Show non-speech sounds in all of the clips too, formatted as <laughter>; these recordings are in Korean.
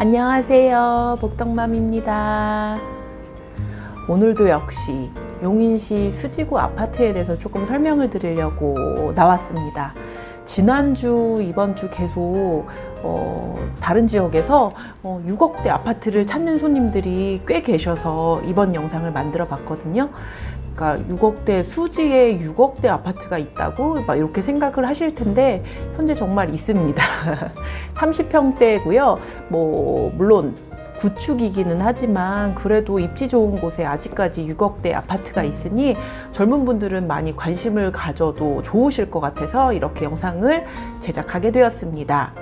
안녕하세요. 복덕맘입니다. 오늘도 역시 용인시 수지구 아파트에 대해서 조금 설명을 드리려고 나왔습니다. 지난주, 이번 주 계속 어, 다른 지역에서 어, 6억대 아파트를 찾는 손님들이 꽤 계셔서 이번 영상을 만들어 봤거든요. 그러니까 6억대 수지에 6억대 아파트가 있다고 막 이렇게 생각을 하실 텐데 현재 정말 있습니다. <laughs> 30평대고요. 뭐 물론 구축이기는 하지만 그래도 입지 좋은 곳에 아직까지 6억대 아파트가 있으니 젊은 분들은 많이 관심을 가져도 좋으실 것 같아서 이렇게 영상을 제작하게 되었습니다.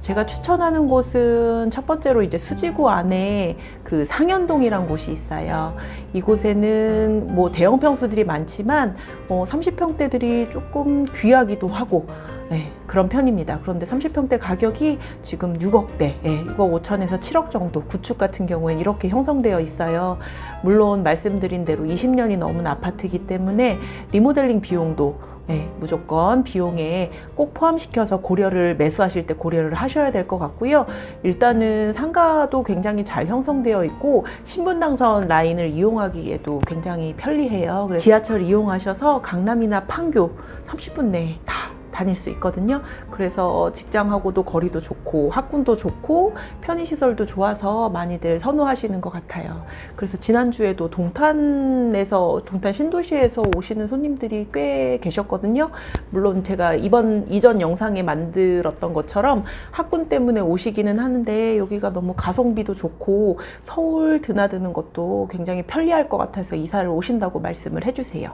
제가 추천하는 곳은 첫 번째로 이제 수지구 안에 그 상현동이란 곳이 있어요. 이곳에는 뭐 대형 평수들이 많지만 어, 30평대들이 조금 귀하기도 하고 네, 그런 편입니다. 그런데 30평대 가격이 지금 6억대, 예, 6억 5천에서 7억 정도 구축 같은 경우엔 이렇게 형성되어 있어요. 물론 말씀드린 대로 20년이 넘은 아파트이기 때문에 리모델링 비용도 네, 무조건 비용에 꼭 포함시켜서 고려를 매수하실 때 고려를 하셔야 될 것 같고요. 일단은 상가도 굉장히 잘 형성되어 있고 신분당선 라인을 이용하기에도 굉장히 편리해요. 지하철 이용하셔서 강남이나 판교 30분 내에 다 다닐 수 있거든요. 그래서 직장하고도 거리도 좋고 학군도 좋고 편의시설도 좋아서 많이들 선호하시는 것 같아요. 그래서 지난주에도 동탄에서 동탄 신도시에서 오시는 손님들이 꽤 계셨거든요. 물론 제가 이번 이전 영상에 만들었던 것처럼 학군 때문에 오시기는 하는데 여기가 너무 가성비도 좋고 서울 드나드는 것도 굉장히 편리할 것 같아서 이사를 오신다고 말씀을 해주세요.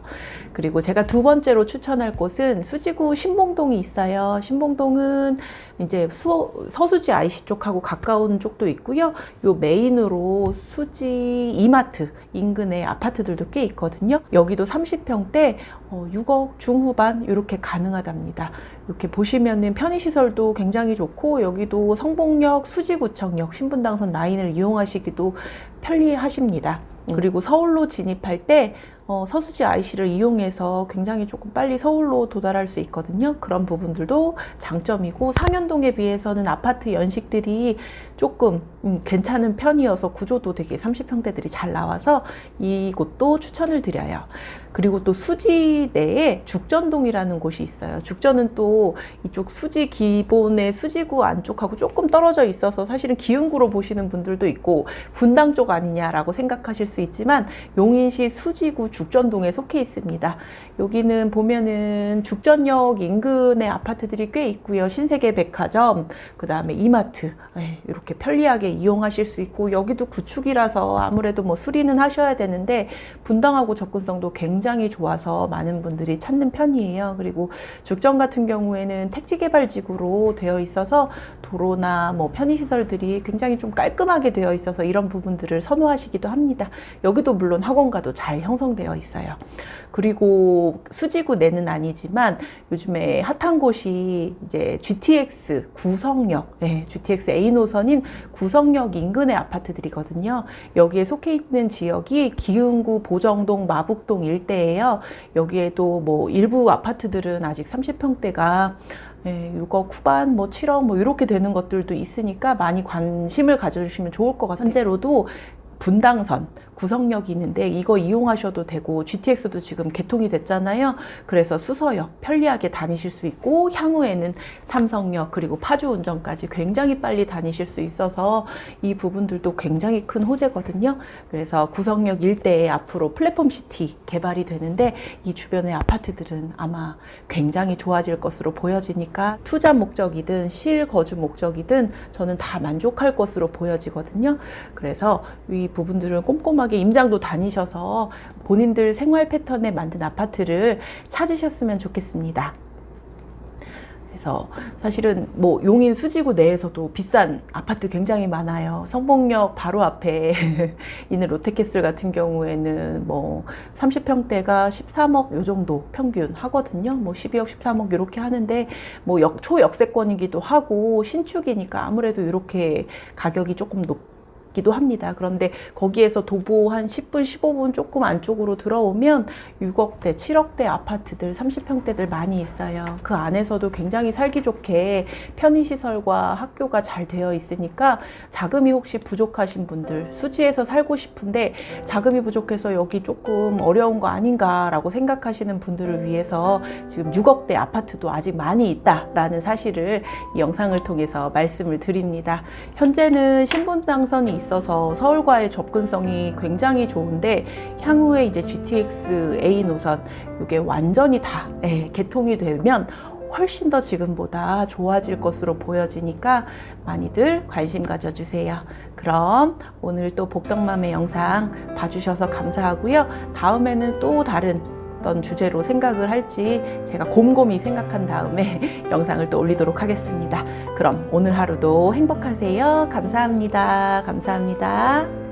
그리고 제가 두 번째로 추천할 곳은 수지구 신봉 동이 있어요. 신봉동은 이제 수, 서수지 IC 쪽하고 가까운 쪽도 있고요. 요 메인으로 수지 이마트 인근에 아파트들도 꽤 있거든요. 여기도 30평대 어, 6억 중후반 이렇게 가능하답니다. 이렇게 보시면은 편의시설도 굉장히 좋고 여기도 성봉역, 수지구청역, 신분당선 라인을 이용하시기도 편리하십니다. 그리고 서울로 진입할 때 어, 서수지 IC를 이용해서 굉장히 조금 빨리 서울로 도달할 수 있거든요. 그런 부분들도 장점이고 상현동에 비해서는 아파트 연식들이 조금 음, 괜찮은 편이어서 구조도 되게 30평대들이 잘 나와서 이곳도 추천을 드려요. 그리고 또 수지 내에 죽전동이라는 곳이 있어요. 죽전은 또 이쪽 수지 기본의 수지구 안쪽하고 조금 떨어져 있어서 사실은 기흥구로 보시는 분들도 있고 분당 쪽 아니냐라고 생각하실 수 있지만 용인시 수지구 죽전동에 속해 있습니다. 여기는 보면은 죽전역 인근의 아파트들이 꽤 있고요. 신세계 백화점, 그 다음에 이마트 네, 이렇게 편리하게 이용하실 수 있고 여기도 구축이라서 아무래도 뭐 수리는 하셔야 되는데 분당하고 접근성도 굉장히 좋아서 많은 분들이 찾는 편이에요. 그리고 죽전 같은 경우에는 택지 개발 지구로 되어 있어서 도로나 뭐 편의시설들이 굉장히 좀 깔끔하게 되어 있어서 이런 부분들을 선호하시기도 합니다. 여기도 물론 학원가도 잘 형성되어 있어요. 그리고 수지구 내는 아니지만 요즘에 핫한 곳이 이제 GTX 구성역, 네, GTX A 노선인 구성역 인근의 아파트들이거든요. 여기에 속해 있는 지역이 기흥구, 보정동, 마북동 일대예요. 여기에도 뭐 일부 아파트들은 아직 30평대가 예, 6억 후반, 뭐 7억 뭐 이렇게 되는 것들도 있으니까 많이 관심을 가져주시면 좋을 것 같아요. 현재로도 분당선 구성역이 있는데 이거 이용하셔도 되고 GTX도 지금 개통이 됐잖아요. 그래서 수서역 편리하게 다니실 수 있고 향후에는 삼성역 그리고 파주 운전까지 굉장히 빨리 다니실 수 있어서 이 부분들도 굉장히 큰 호재거든요. 그래서 구성역 일대에 앞으로 플랫폼 시티 개발이 되는데 이 주변의 아파트들은 아마 굉장히 좋아질 것으로 보여지니까 투자 목적이든 실거주 목적이든 저는 다 만족할 것으로 보여지거든요. 그래서 이 부분들을 꼼꼼하게 임장도 다니셔서 본인들 생활 패턴에 맞는 아파트를 찾으셨으면 좋겠습니다. 그래서 사실은 뭐 용인 수지구 내에서도 비싼 아파트 굉장히 많아요. 성봉역 바로 앞에 <laughs> 있는 롯데캐슬 같은 경우에는 뭐 30평대가 13억 요 정도 평균 하거든요. 뭐 12억, 13억 이렇게 하는데 뭐 역, 초역세권이기도 하고 신축이니까 아무래도 이렇게 가격이 조금 높 있기도 합니다. 그런데 거기에서 도보 한 10분, 15분 조금 안쪽으로 들어오면 6억대, 7억대 아파트들, 30평대들 많이 있어요. 그 안에서도 굉장히 살기 좋게 편의시설과 학교가 잘 되어 있으니까 자금이 혹시 부족하신 분들, 수지에서 살고 싶은데 자금이 부족해서 여기 조금 어려운 거 아닌가라고 생각하시는 분들을 위해서 지금 6억대 아파트도 아직 많이 있다라는 사실을 이 영상을 통해서 말씀을 드립니다. 현재는 신분 당선이 있어서 서울과의 접근성이 굉장히 좋은데 향후에 이제 GTX A 노선 이게 완전히 다 예, 개통이 되면 훨씬 더 지금보다 좋아질 것으로 보여지니까 많이들 관심 가져주세요. 그럼 오늘 또 복덕맘의 영상 봐주셔서 감사하고요. 다음에는 또 다른 어떤 주제로 생각을 할지 제가 곰곰이 생각한 다음에 <laughs> 영상을 또 올리도록 하겠습니다. 그럼 오늘 하루도 행복하세요. 감사합니다. 감사합니다.